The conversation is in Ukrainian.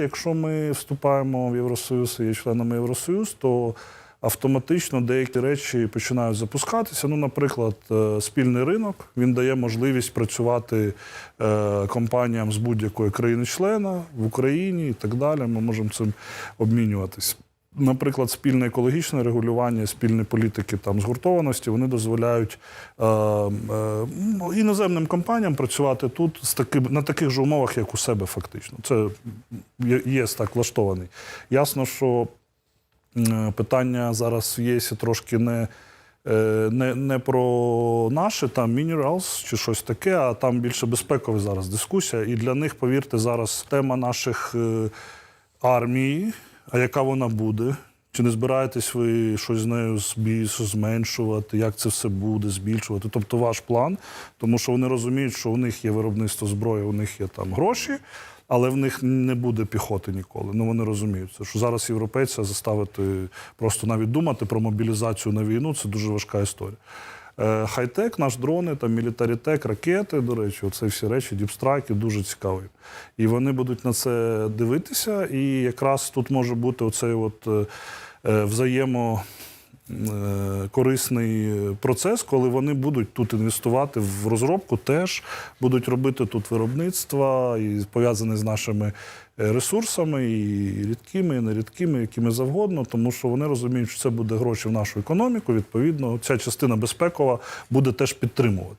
Якщо ми вступаємо в Євросоюз і є членами Євросоюз, то автоматично деякі речі починають запускатися. Ну, наприклад, е, спільний ринок він дає можливість працювати е, компаніям з будь-якої країни-члена в Україні і так далі. Ми можемо цим обмінюватись. Наприклад, спільне екологічне регулювання, спільні політики там згуртованості, вони дозволяють е, е, ну, іноземним компаніям працювати тут з таки, на таких же умовах, як у себе, фактично. Це ЄС так влаштований. Ясно, що е, питання зараз в ЄСі трошки не. е, Не, не про наші там minerals чи щось таке, а там більше безпекова зараз дискусія. І для них, повірте, зараз тема наших е, армії, а яка вона буде? Чи не збираєтесь ви щось з нею зменшувати, як це все буде, збільшувати? Тобто ваш план, тому що вони розуміють, що у них є виробництво зброї, у них є там гроші, але в них не буде піхоти ніколи. Ну вони розуміють що зараз європейця заставити просто навіть думати про мобілізацію на війну це дуже важка історія. Е, Хай-тек, наш дрони, там мілітарітек, ракети, до речі, оце всі речі, діпстрайки дуже цікаві. І вони будуть на це дивитися. І якраз тут може бути оцей от е, е, взаємо. Е, Корисний процес, коли вони будуть тут інвестувати в розробку, теж будуть робити тут виробництва і пов'язані з нашими е, ресурсами, і рідкими, і нерідкими, якими завгодно, тому що вони розуміють, що це буде гроші в нашу економіку. Відповідно, ця частина безпекова буде теж підтримуватись.